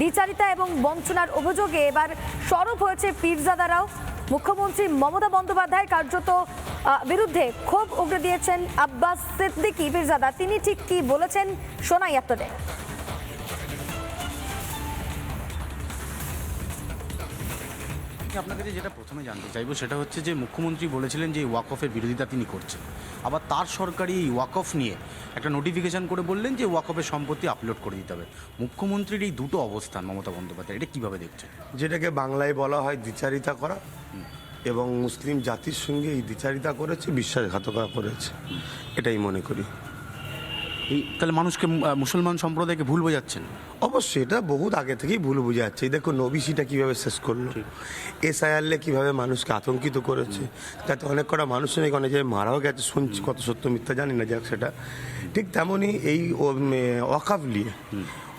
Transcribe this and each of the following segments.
দ্বিচারিতা এবং বঞ্চনার অভিযোগে এবার সরব হয়েছে পীরজাদারাও। মুখ্যমন্ত্রী মমতা বন্দ্যোপাধ্যায় কার্যত বিরুদ্ধে ক্ষোভ উগড়ে দিয়েছেন আব্বাস সিদ্দিকি পীরজাদা। তিনি ঠিক কি বলেছেন শোনাই আপনাদের। আপনার কাছে যেটা প্রথমে জানতে চাইব সেটা হচ্ছে যে মুখ্যমন্ত্রী বলেছিলেন যে ওয়াকফের বিরোধিতা তিনি করছেন। আবার তার সরকারি এই ওয়াকফ নিয়ে একটা নোটিফিকেশান করে বললেন যে ওয়াকফের সম্পত্তি আপলোড করে দিতে হবে। মুখ্যমন্ত্রীর এই দুটো অবস্থান মমতা বন্দ্যোপাধ্যায় এটা কীভাবে দেখছেন? যেটাকে বাংলায় বলা হয় দ্বিচারিতা করা এবং মুসলিম জাতির সঙ্গে এই দ্বিচারিতা করেছে বিশ্বাসঘাতকতা করেছে এটাই মনে করি। এই তাহলে মানুষকে মুসলমান সম্প্রদায়কে ভুল বোঝাচ্ছেন? অবশ্যই এটা বহুত আগে থেকেই ভুল বুঝে যাচ্ছে এই দেখো নবিসিটা কীভাবে শেষ করল? এসআইআরলে কীভাবে মানুষকে আতঙ্কিত করেছে? তাতে অনেক কটা মানুষ নাকি অনেক জায়গায় মারাও গেছে শুনছি কত সত্য মিথ্যা জানি না যাক সেটা। ঠিক তেমনই এই ওয়াকাফ নিয়ে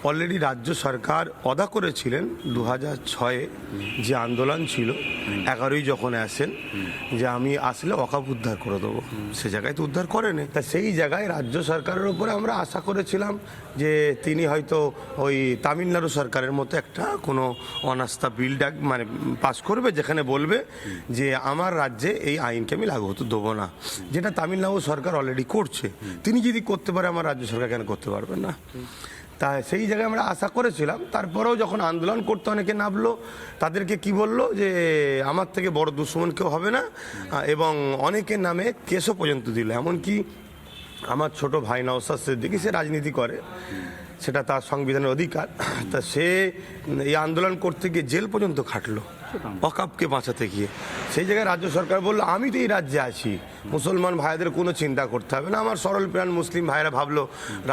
অলরেডি রাজ্য সরকার অদা করেছিলেন দু হাজার ছয়ে যে আন্দোলন ছিল, এগারোই যখন আসেন, যে আমি আসলে অকাপ উদ্ধার করে দেবো। সে জায়গায় তো উদ্ধার করেনি। তা সেই জায়গায় রাজ্য সরকারের উপরে আমরা আশা করেছিলাম যে তিনি হয়তো ওই তামিলনাড়ু সরকারের মতো একটা কোনো অনাস্থা বিল ডাক মানে পাস করবে, যেখানে বলবে যে আমার রাজ্যে এই আইনকে আমি লাগু হতে দেবো না। যেটা তামিলনাড়ু সরকার অলরেডি করছে। তিনি যদি করতে পারে, আমার রাজ্য সরকার কেন করতে পারবে না? তা সেই জায়গায় আমরা আশা করেছিলাম। তারপরেও যখন আন্দোলন করতে অনেকে নামলো, তাদেরকে কি বলল যে, আমার থেকে বড় দুশ্মন কেউ হবে না। এবং অনেকের নামে কেসও পর্যন্ত দিল। এমনকি আমার ছোট ভাই নওসাদ সিদ্দিকি, সে রাজনীতি করে। সেটা তার সংবিধানের অধিকার। তা সে এই আন্দোলন করতে গিয়ে জেল পর্যন্ত খাটলো, অকাপকে বাঁচাতে গিয়ে। সেই জায়গায় রাজ্য সরকার বলল আমি তো এই রাজ্যে আছি। মুসলমান ভাইদের কোনো চিন্তা করতে হবে না। আমার সরল প্রাণ মুসলিম ভাইরা ভাবলো,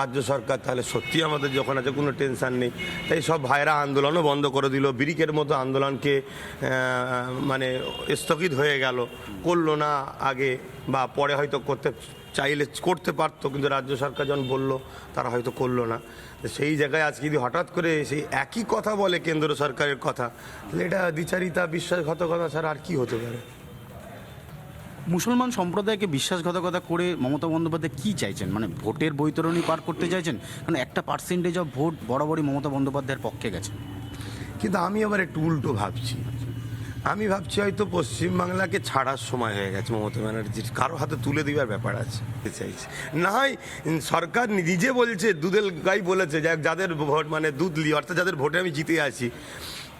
রাজ্য সরকার তাহলে সত্যি আমাদের যখন আছে কোনো টেনশান নেই। তাই সব ভাইরা আন্দোলনও বন্ধ করে দিল। ব্রিকের মতো আন্দোলনকে মানে স্থগিত হয়ে গেল। করল না আগে বা পরে হয়তো করতে চাইলে করতে পারতো কিন্তু রাজ্য সরকার যখন বলল তারা হয়তো করল না। সেই জায়গায় আজকে যদি হঠাৎ করে সেই একই কথা বলে কেন্দ্র সরকারের কথা তাহলে এটা দ্বিচারিতা বিশ্বাসঘাতকতা ছাড়া আর কি হতে পারে? মুসলমান সম্প্রদায়কে বিশ্বাসঘাতকতা করে মমতা বন্দ্যোপাধ্যায় কী চাইছেন? মানে ভোটের বৈতরণী পার করতে চাইছেন? কারণ একটা পার্সেন্টেজ অফ ভোট বরাবরই মমতা বন্দ্যোপাধ্যায়ের পক্ষে গেছে। কিন্তু আমি আবার একটু উল্টো ভাবছি। আমি ভাবছি হয়তো পশ্চিমবাংলাকে ছাড়ার সময় হয়ে গেছে, মমতা ব্যানার্জির। কারও হাতে তুলে দেওয়ার ব্যাপার আছে চাইছে। না হয় সরকার নিজে বলছে দুধের গাই বলেছে যাদের ভোট মানে দুধ লি অর্থাৎ যাদের ভোটে আমি জিতে আছি,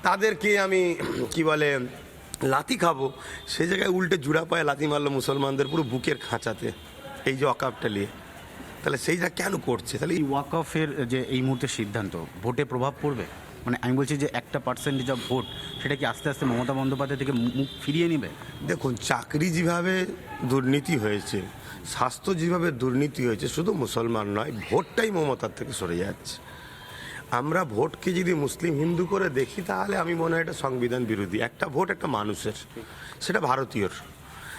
তাদেরকে আমি, কি বলে, লাথি খাব। সে জায়গায় উল্টে জুড়া পায়ে লাথি মারলো মুসলমানদের পুরো বুকের খাঁচাতে, এই যে অকাপটা নিয়ে। তাহলে সেইটা কেন করছে? তাহলে এই ওয়াকফের যে এই মুহূর্তে সিদ্ধান্ত, ভোটে প্রভাব পড়বে? মানে আমি বলছি যে একটা পার্সেন্টেজ অফ ভোট সেটা কি আস্তে আস্তে মমতা বন্দ্যোপাধ্যায় থেকে মুখ ফিরিয়ে নেবে? দেখুন, চাকরি যেভাবে দুর্নীতি হয়েছে, স্বাস্থ্য যেভাবে দুর্নীতি হয়েছে, শুধু মুসলমান নয়, ভোটটাই মমতার থেকে সরে যাচ্ছে। আমরা ভোটকে যদি মুসলিম হিন্দু করে দেখি, তাহলে আমি মনে হয় এটা সংবিধান বিরোধী। একটা ভোট একটা মানুষের, সেটা ভারতীয়র।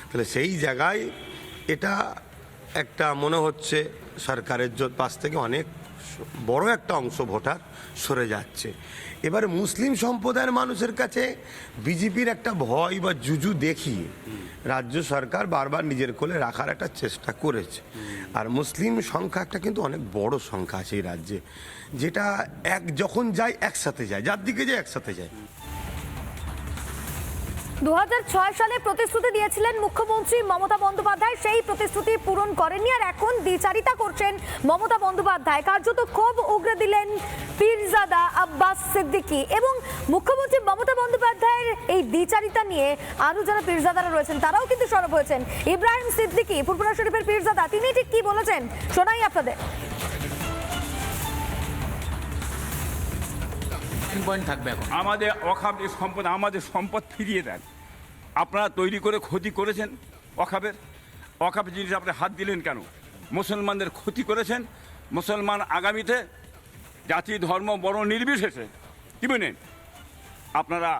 তাহলে সেই জায়গায় এটা একটা মনে হচ্ছে সরকারের পাশ থেকে অনেক বড় একটা অংশ ভোটার সরে যাচ্ছে। এবারে মুসলিম সম্প্রদায়ের মানুষের কাছে বিজেপির একটা ভয় বা জুজু দেখিয়ে রাজ্য সরকার বারবার নিজের কোলে রাখার একটা চেষ্টা করেছে। আর মুসলিম সংখ্যা একটা কিন্তু অনেক বড় সংখ্যা আছে এই রাজ্যে। যেটা এক যখন যায়, একসাথে যায়। যার দিকে যায়, একসাথে যায়। দু হাজার ছয় সালে প্রতিশ্রুতি দিয়েছিলেন মুখ্যমন্ত্রী মমতা বন্দ্যোপাধ্যায়। সেই প্রতিশ্রুতি পূরণ করেননি আর এখন দ্বিচারিতা করছেন মমতা বন্দ্যোপাধ্যায়। কার্যত ক্ষোভ উগরে দিলেন পীরজাদা আব্বাস সিদ্দিকী এবং মুখ্যমন্ত্রী মমতা বন্দ্যোপাধ্যায়ের এই দ্বিচারিতা নিয়ে আরও যারা পীরজাদারা রয়েছেন, তারাও কিন্তু সরব হয়েছেন। ইব্রাহিম সিদ্দিকী ফুরপুরা শরীফের পীরজাদা, তিনি ঠিক কি বলেছেন? শোনাই আপনাদের। পয়েন্ট থাকবে এখন। আমাদের অখাপ যে সম্পদ, আমাদের সম্পদ ফিরিয়ে দেন। আপনারা তৈরি করে ক্ষতি করেছেন অখাবের। অখাপ জিনিস আপনি হাত দিলেন কেন? মুসলমানদের ক্ষতি করেছেন। মুসলমান আগামীতে জাতি, ধর্ম বড় নির্বিশেষে, কি বলেন? আপনারা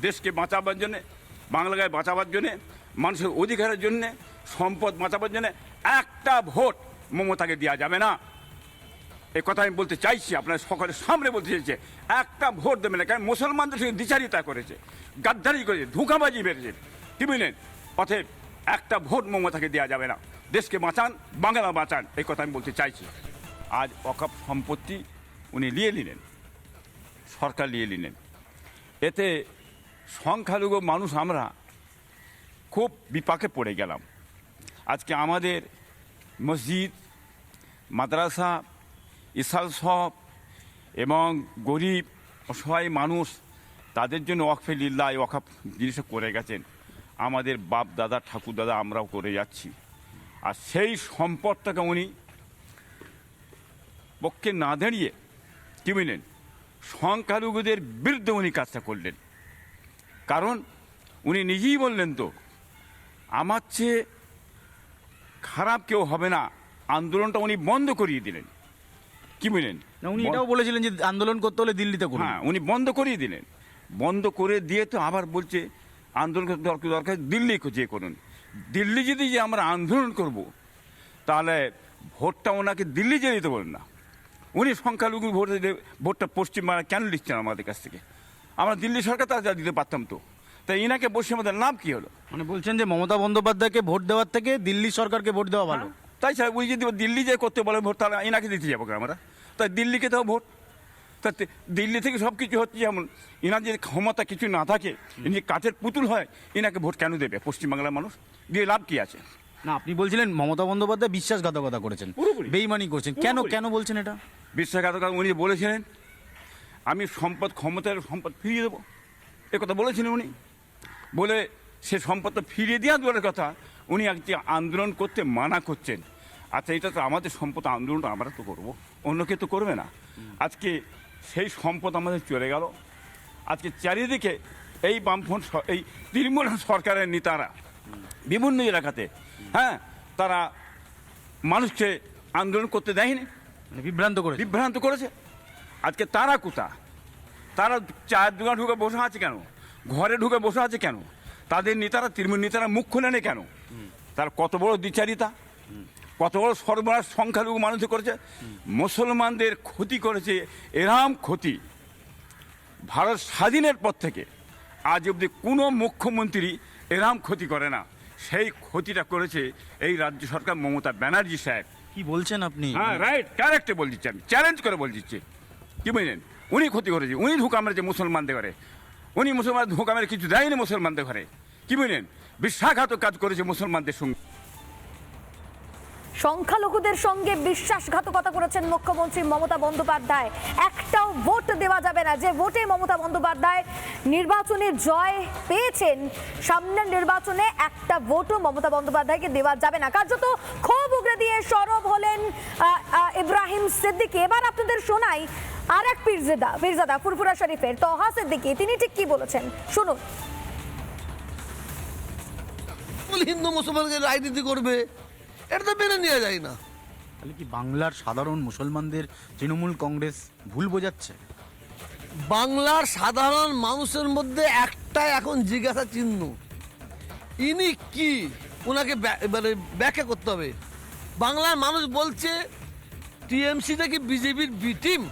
দেশকে বাঁচাবার জন্যে, বাংলাকে বাঁচাবার জন্যে, মানুষের অধিকারের জন্যে, সম্পদ বাঁচাবার জন্যে একটা ভোট মমতাকে দেওয়া যাবে না। এই কথা আমি বলতে চাইছি, আপনার সকলের সামনে বলতে চাইছে। একটা ভোট দেবে না, কারণ মুসলমানদের সঙ্গে দ্বিচারিতা করেছে, গাদ্দারি করেছে, ধোঁকাবাজি বেড়েছে কি বুঝলেন অতএব একটা ভোট মমতাকে দেওয়া যাবে না। দেশকে বাঁচান, বাংলা বাঁচান, এই কথা আমি বলতে চাইছি। আজ অকাপ সম্পত্তি উনি নিয়ে নিলেন, সরকার নিয়ে নিলেন। এতে সংখ্যালঘু মানুষ আমরা খুব বিপাকে পড়ে গেলাম। আজকে আমাদের মসজিদ, মাদ্রাসা ইসাল সব এবং গরিব অসহায় মানুষ তাদের জন্য ওয়াকফে লিল্লা ওয়াকাফ জিনিসটা করে গেছেন। আমাদের বাপ দাদা, ঠাকুর দাদা আমরাও করে যাচ্ছি। আর সেই সম্পদটাকে উনি পক্ষে না দাঁড়িয়ে কী বুঝলেন সংখ্যালঘুদের বিরুদ্ধে উনি কাজটা করলেন। কারণ উনি নিজেই বললেন তো, আমার চেয়ে খারাপ কেউ হবে না। আন্দোলনটা উনি বন্ধ করিয়ে দিলেন। কি বুঝলেন না, উনি এটাও বলেছিলেন যে আন্দোলন করতে হলে দিল্লিতে করুন। হ্যাঁ উনি বন্ধ করিয়ে দিলেন। বন্ধ করে দিয়ে তো আবার বলছে আন্দোলন করতে দরকার দরকার দিল্লি যে করুন। দিল্লি যদি যে আমরা আন্দোলন করব তাহলে ভোটটা ওনাকে দিল্লি যে দিতে বলেন না। উনি সংখ্যালঘু ভোট ভোটটা পশ্চিমবাংলা কেন দিচ্ছেন আমাদের কাছ থেকে? আমরা দিল্লি সরকার তারা যা দিতে পারতাম তো। তাই ইনাকে বসে আমাদের লাভ কী হলো? মানে বলছেন যে মমতা বন্দ্যোপাধ্যায়কে ভোট দেওয়ার থেকে দিল্লি সরকারকে ভোট দেওয়া ভালো। তাই ছাড়া উনি যদি দিল্লি যে করতে বলে ভোট তাহলে এনাকে দিতে যাব আমরা? তাই দিল্লিকে দাও ভোট। তা দিল্লি থেকে সব কিছু হচ্ছে যেমন এনার যে ক্ষমতা কিছু না থাকে ইনি কাঠের পুতুল হয় এনাকে ভোট কেন দেবে পশ্চিমবাংলার মানুষ? দিয়ে লাভ কি আছে? না আপনি বলছিলেন মমতা বন্দ্যোপাধ্যায় বিশ্বাসঘাতকতা করেছেন পুরোপুরি। বেইমানি করছেন। কেন কেন বলছেন এটা? বিশ্বাসঘাতকতা উনি বলেছিলেন আমি সম্পদ ক্ষমতার সম্পদ ফিরিয়ে দেবো। এ কথা বলেছিলেন উনি। বলে সে সম্পদটা ফিরিয়ে দেওয়া দূরের কথা উনি একটি আন্দোলন করতে মানা করছেন। আচ্ছা এটা তো আমাদের সম্পদ আন্দোলনটা আমরা তো করব। অন্য কেউ তো করবে না। আজকে সেই সম্পদ আমাদের চলে গেল। আজকে চারিদিকে এই বামফ্রন্ট এই তৃণমূল সরকারের নেতারা বিভিন্ন এলাকাতে হ্যাঁ তারা মানুষকে আন্দোলন করতে দেয়নি। মানে বিভ্রান্ত করে বিভ্রান্ত করেছে। আজকে তারা কোথা? তারা চায়ের দোকান ঢুকে বসে আছে কেন? ঘরে ঢুকে বসে আছে কেন? তাদের নেতারা তৃণমূল নেতারা মুখ খোলেনি কেন? তার কত বড় দ্বিচারিতা? কত বড় সর্বনাশ সংখ্যালঘু মানুষ করেছে মুসলমানদের ক্ষতি করেছে এরাম ক্ষতি। ভারত স্বাধীনের পর থেকে আজ অবধি কোনো মুখ্যমন্ত্রী এরাম ক্ষতি করে না। সেই ক্ষতিটা করেছে এই রাজ্য সরকার মমতা ব্যানার্জি সাহেব। কি বলছেন আপনি? হ্যাঁ রাইট কারেক্টে বল দিচ্ছি আমি চ্যালেঞ্জ করে বল দিচ্ছি। কি বুঝলেন? উনি ক্ষতি করেছে উনি ধোকা মেরেছে মুসলমানদের ঘরে। উনি মুসলমান ধোকা মেরে কিছু দেয়নি মুসলমানদের ঘরে। কি বুঝলেন? বিশ্বাসঘাতক কাজ করেছে মুসলমানদের সঙ্গে। সংখ্যালঘুদের সঙ্গে বিশ্বাসঘাতকতা করেছেন মুখ্যমন্ত্রী মমতা বন্দ্যোপাধ্যায়। একটাও ভোট দেওয়া যাবে না। যে ভোটে মমতা বন্দ্যোপাধ্যায় নির্বাচনে জয় পেয়েছেন, সামনের নির্বাচনে একটা ভোটও মমতা বন্দ্যোপাধ্যায়কে দেওয়া যাবে না। কার্যত ক্ষোভ উগরে দিয়ে সরব হলেন ইব্রাহিম সিদ্দিকি। এবার আপনাদের শোনাই আর এক পীরজাদা পীরজাদা ফুরফুরা শরীফের তহা সিদ্দিকি। তিনি ঠিক কি বলেছেন? শুনুন। হিন্দু মুসলমানকে রাজনীতি করবে। এটা তো মেনে নেওয়া যায় না। তাহলে কি বাংলার সাধারণ মুসলমানদের তৃণমূল কংগ্রেস ভুল বোঝাচ্ছে? বাংলার সাধারণ মানুষের মধ্যে একটাই এখন জিজ্ঞাসা চিহ্ন। ইনি কি? ওনাকে মানে ব্যাখ্যা করতে হবে। বাংলার মানুষ বলছে টিএমসিটা কি বিজেপির বি টিম?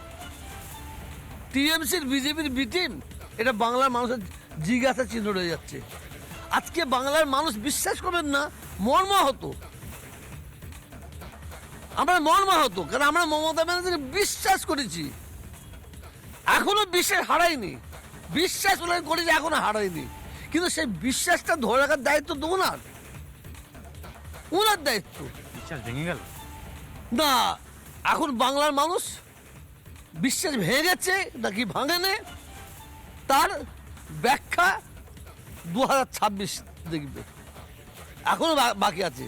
টিএমসির বিজেপির বি টিম? এটা বাংলার মানুষের জিজ্ঞাসা চিহ্ন রয়ে যাচ্ছে। আজকে বাংলার মানুষ বিশ্বাস করবেন না মর্মা হতো আমরা মর্মা হতো কারণ আমরা মমতা ব্যানার্জিকে বিশ্বাস করেছি। এখনও বিশ্বাস হারাইনি বিশ্বাস ওনার করেছে এখনও হারাইনি কিন্তু সেই বিশ্বাসটা ধরে রাখার দায়িত্ব তো ওনার। ওনার দায়িত্ব। বিশ্বাস ভেঙে গেল। না এখন বাংলার মানুষ বিশ্বাস ভেঙে গেছে নাকি ভাঙেনে তার ব্যাখ্যা দু হাজার ছাব্বিশ দেখবে। এখনও বাকি আছে।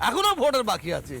এখনও ভোটের বাকি আছে।